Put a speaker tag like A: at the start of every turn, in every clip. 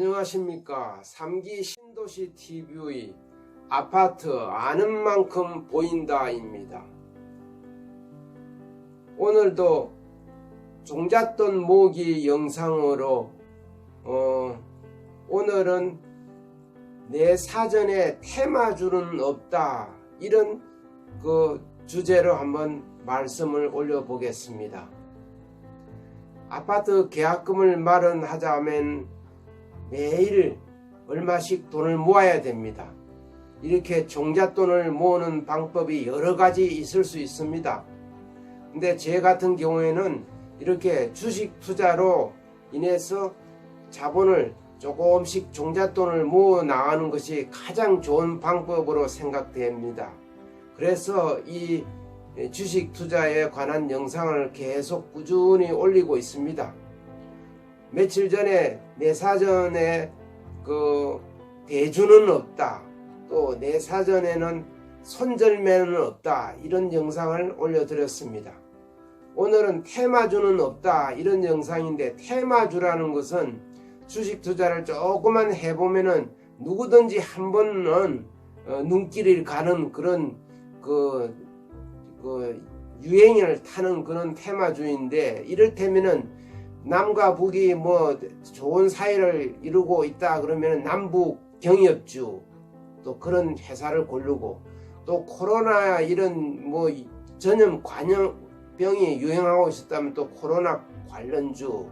A: 안녕하십니까. 3기 신도시 TV의 아파트 아는 만큼 보인다입니다. 오늘도 종잣돈 모기 영상으로 어, 오늘은 내 사전에 테마주는 없다 이런 그 주제로 한번 말씀을 올려보겠습니다. 아파트 계약금을 마련하자면 매일 얼마씩 돈을 모아야 됩니다. 이렇게 종잣돈을 모으는 방법이 여러 가지 있을 수 있습니다. 근데 제 같은 경우에는 이렇게 주식 투자로 인해서 자본을 조금씩 종잣돈을 모아 나가는 것이 가장 좋은 방법으로 생각됩니다. 그래서 이 주식 투자에 관한 영상을 계속 꾸준히 올리고 있습니다. 며칠 전에 내 사전에 그 대주는 없다. 또 내 사전에는 손절매는 없다. 이런 영상을 올려드렸습니다. 오늘은 테마주는 없다. 이런 영상인데 테마주라는 것은 주식 투자를 조금만 해보면은 누구든지 한 번은 어, 눈길을 가는 그런 그, 그 유행을 타는 그런 테마주인데 이를테면은 남과 북이 뭐 좋은 사이를 이루고 있다 그러면 남북 경협주 또 그런 회사를 고르고 또 코로나 이런 뭐 전염 관염병이 유행하고 있었다면 또 코로나 관련주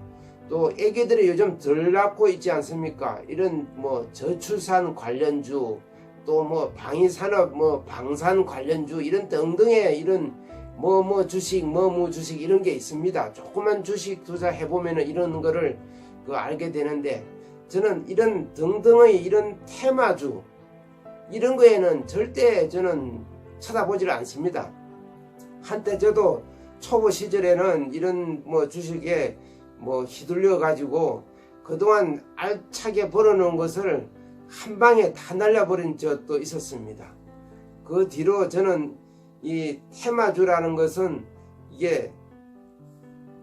A: 또 애기들이 요즘 덜 낳고 있지 않습니까? 이런 뭐 저출산 관련주 또 뭐 방위산업 뭐 방산 관련주 이런 등등의 이런 뭐 뭐 주식 뭐뭐 주식 이런 게 있습니다. 조그만 주식 투자 해 보면은 이런 거를 그 알게 되는데 저는 이런 등등의 이런 테마주 이런 거에는 절대 저는 쳐다보질 않습니다. 한때 저도 초보 시절에는 이런 뭐 주식에 뭐 휘둘려 가지고 그동안 알차게 벌어놓은 것을 한 방에 다 날려버린 적도 있었습니다. 그 뒤로 저는 이 테마주라는 것은 이게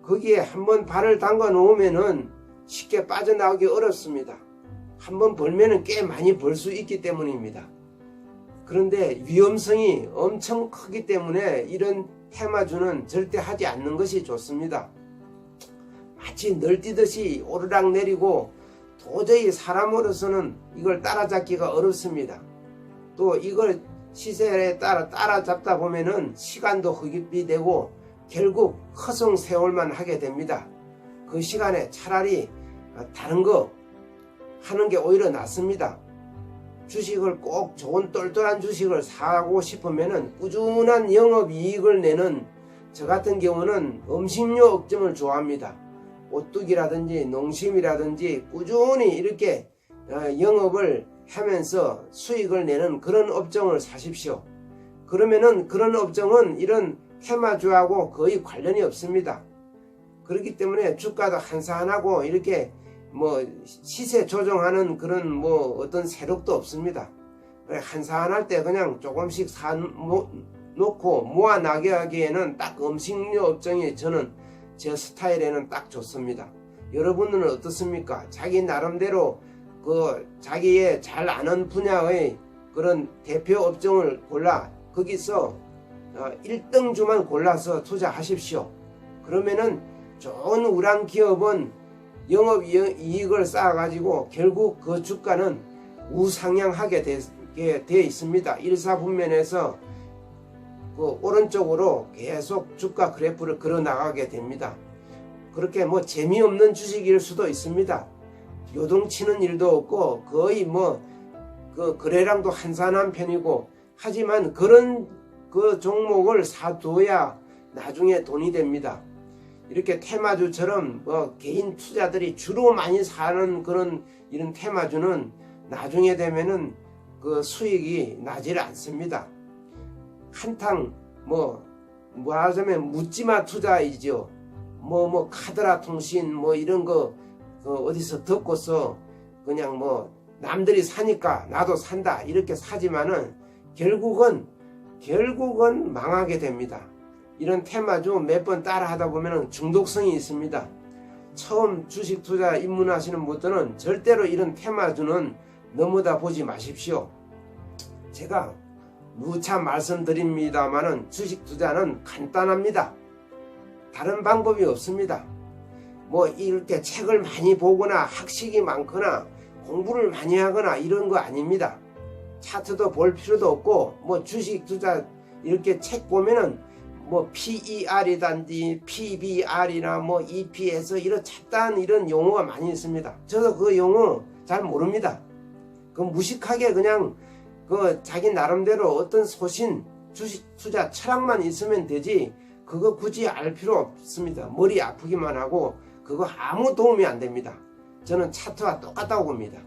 A: 거기에 한번 발을 담가 놓으면은 쉽게 빠져나오기 어렵습니다. 한번 벌면은 꽤 많이 벌 수 있기 때문입니다. 그런데 위험성이 엄청 크기 때문에 이런 테마주는 절대 하지 않는 것이 좋습니다. 마치 널뛰듯이 오르락 내리고 도저히 사람으로서는 이걸 따라잡기가 어렵습니다. 또 이걸 시세에 따라 따라잡다 보면은 시간도 흑입되고 결국 허송 세월만 하게 됩니다. 그 시간에 차라리 다른 거 하는 게 오히려 낫습니다. 주식을 꼭 좋은 똘똘한 주식을 사고 싶으면은 꾸준한 영업 이익을 내는 저 같은 경우는 음식료 업종을 좋아합니다. 오뚜기라든지 농심이라든지 꾸준히 이렇게 영업을 하면서 수익을 내는 그런 업종을 사십시오. 그러면은 그런 업종은 이런 테마주하고 거의 관련이 없습니다. 그렇기 때문에 주가도 한산하고 이렇게 뭐 시세 조정하는 그런 뭐 어떤 세력도 없습니다. 한산할 때 그냥 조금씩 사 놓고 모아 나게 하기에는 딱 음식료 업종이 저는 제 스타일에는 딱 좋습니다. 여러분들은 어떻습니까? 자기 나름대로 그 자기의 잘 아는 분야의 그런 대표 업종을 골라 거기서 1등주만 골라서 투자하십시오. 그러면은 좋은 우량 기업은 영업 이익을 쌓아가지고 결국 그 주가는 우상향하게 되어 있습니다. 일사분면에서 그 오른쪽으로 계속 주가 그래프를 그려 나가게 됩니다. 그렇게 뭐 재미없는 주식일 수도 있습니다. 요동치는 일도 없고 거의 뭐 그 거래량도 한산한 편이고 하지만 그런 그 종목을 사둬야 나중에 돈이 됩니다. 이렇게 테마주처럼 뭐 개인 투자들이 주로 많이 사는 그런 이런 테마주는 나중에 되면은 그 수익이 나질 않습니다. 한탕 뭐 뭐하자면 묻지마 투자이죠. 뭐뭐 뭐 카드라 통신 뭐 이런 거 그 어디서 듣고서 그냥 뭐 남들이 사니까 나도 산다 이렇게 사지만은 결국은 결국은 망하게 됩니다. 이런 테마주 몇 번 따라 하다 보면 중독성이 있습니다. 처음 주식 투자 입문하시는 분들은 절대로 이런 테마주는 너무다 보지 마십시오. 제가 누차 말씀드립니다만은 주식 투자는 간단합니다. 다른 방법이 없습니다. 뭐 이렇게 책을 많이 보거나 학식이 많거나 공부를 많이 하거나 이런 거 아닙니다. 차트도 볼 필요도 없고 뭐 주식 투자 이렇게 책 보면은 뭐 PER이단지 PBR이나 뭐 EPS 이런 잡다한 이런 용어가 많이 있습니다. 저도 그 용어 잘 모릅니다. 그 무식하게 그냥 그 자기 나름대로 어떤 소신 주식 투자 철학만 있으면 되지 그거 굳이 알 필요 없습니다. 머리 아프기만 하고 그거 아무 도움이 안 됩니다. 저는 차트와 똑같다고 봅니다.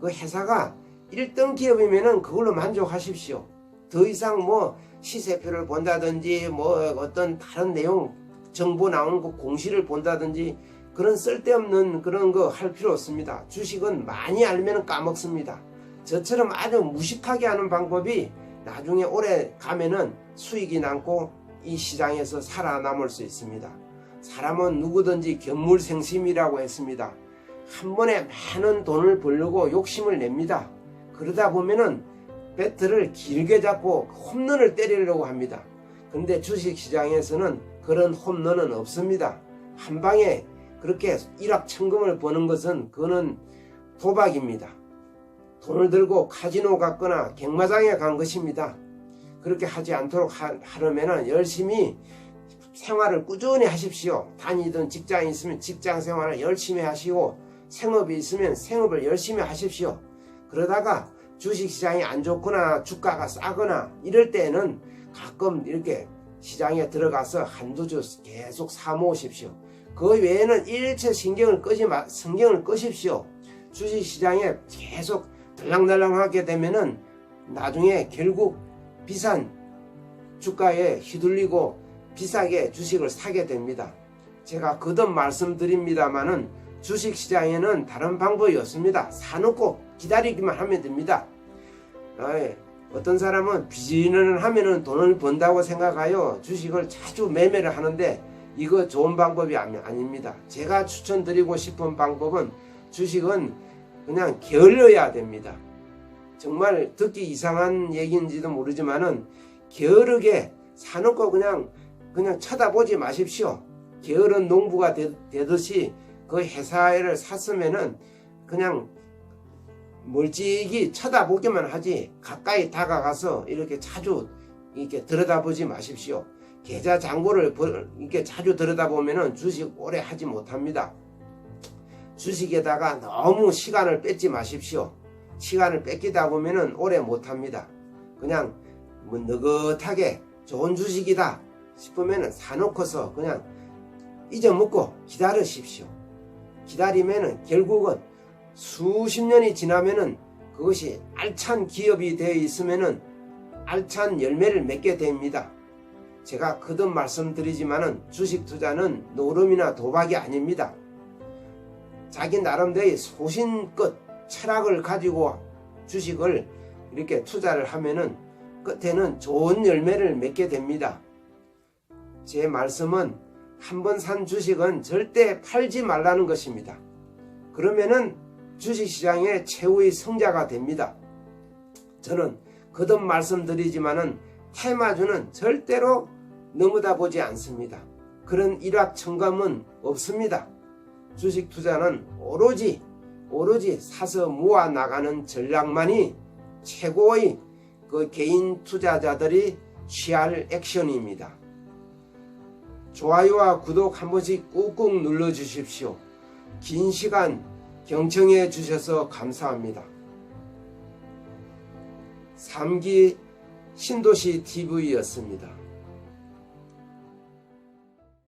A: 그 회사가 1등 기업이면은 그걸로 만족하십시오. 더 이상 뭐 시세표를 본다든지 뭐 어떤 다른 내용 정보 나오는 그 공시를 본다든지 그런 쓸데없는 그런 거 할 필요 없습니다. 주식은 많이 알면 까먹습니다. 저처럼 아주 무식하게 하는 방법이 나중에 오래 가면은 수익이 남고 이 시장에서 살아남을 수 있습니다. 사람은 누구든지 견물생심이라고 했습니다. 한 번에 많은 돈을 벌려고 욕심을 냅니다. 그러다 보면은 배트를 길게 잡고 홈런을 때리려고 합니다. 근데 주식시장에서는 그런 홈런은 없습니다. 한 방에 그렇게 일확천금을 버는 것은 그는 도박입니다. 돈을 들고 카지노 갔거나 갱마장에 간 것입니다. 그렇게 하지 않도록 하, 하려면 열심히 생활을 꾸준히 하십시오. 다니던 직장이 있으면 직장 생활을 열심히 하시고 생업이 있으면 생업을 열심히 하십시오. 그러다가 주식시장이 안 좋거나 주가가 싸거나 이럴 때는 가끔 이렇게 시장에 들어가서 한두 주 계속 사모으십시오. 그 외에는 일체 신경을 끄지 마, 신경을 끄십시오. 주식시장에 계속 들랑달랑하게 되면은 나중에 결국 비싼 주가에 휘둘리고 비싸게 주식을 사게 됩니다. 제가 거듭 말씀드립니다만은 주식시장에는 다른 방법이 없습니다. 사놓고 기다리기만 하면 됩니다. 어떤 사람은 비즈니스를 하면은 돈을 번다고 생각하여 주식을 자주 매매를 하는데 이거 좋은 방법이 아닙니다. 제가 추천드리고 싶은 방법은 주식은 그냥 게을러야 됩니다. 정말 듣기 이상한 얘기인지도 모르지만은 게으르게 사놓고 그냥 그냥 쳐다보지 마십시오. 게으른 농부가 되, 되듯이 그 회사를 샀으면은 그냥 멀찍이 쳐다보기만 하지 가까이 다가가서 이렇게 자주 이렇게 들여다보지 마십시오. 계좌 잔고를 벌- 이렇게 자주 들여다보면은 주식 오래 하지 못합니다. 주식에다가 너무 시간을 뺏지 마십시오. 시간을 뺏기다 보면은 오래 못합니다. 그냥 뭐 느긋하게 좋은 주식이다 싶으면은 사놓고서 그냥 잊어먹고 기다리십시오. 기다리면은 결국은 수십 년이 지나면은 그것이 알찬 기업이 되어 있으면은 알찬 열매를 맺게 됩니다. 제가 거듭 말씀드리지만은 주식 투자는 노름이나 도박이 아닙니다. 자기 나름대로의 소신껏 철학을 가지고 주식을 이렇게 투자를 하면은 끝에는 좋은 열매를 맺게 됩니다. 제 말씀은 한 번 산 주식은 절대 팔지 말라는 것입니다. 그러면은 주식시장의 최후의 성자가 됩니다. 저는 거듭 말씀드리지만은 테마주는 절대로 넘어다 보지 않습니다. 그런 일확천금은 없습니다. 주식 투자는 오로지 오로지 사서 모아 나가는 전략만이 최고의 그 개인 투자자들이 취할 액션입니다. 좋아요와 구독 한 번씩 꾹꾹 눌러 주십시오. 긴 시간 경청해 주셔서 감사합니다. 3기 신도시 TV였습니다.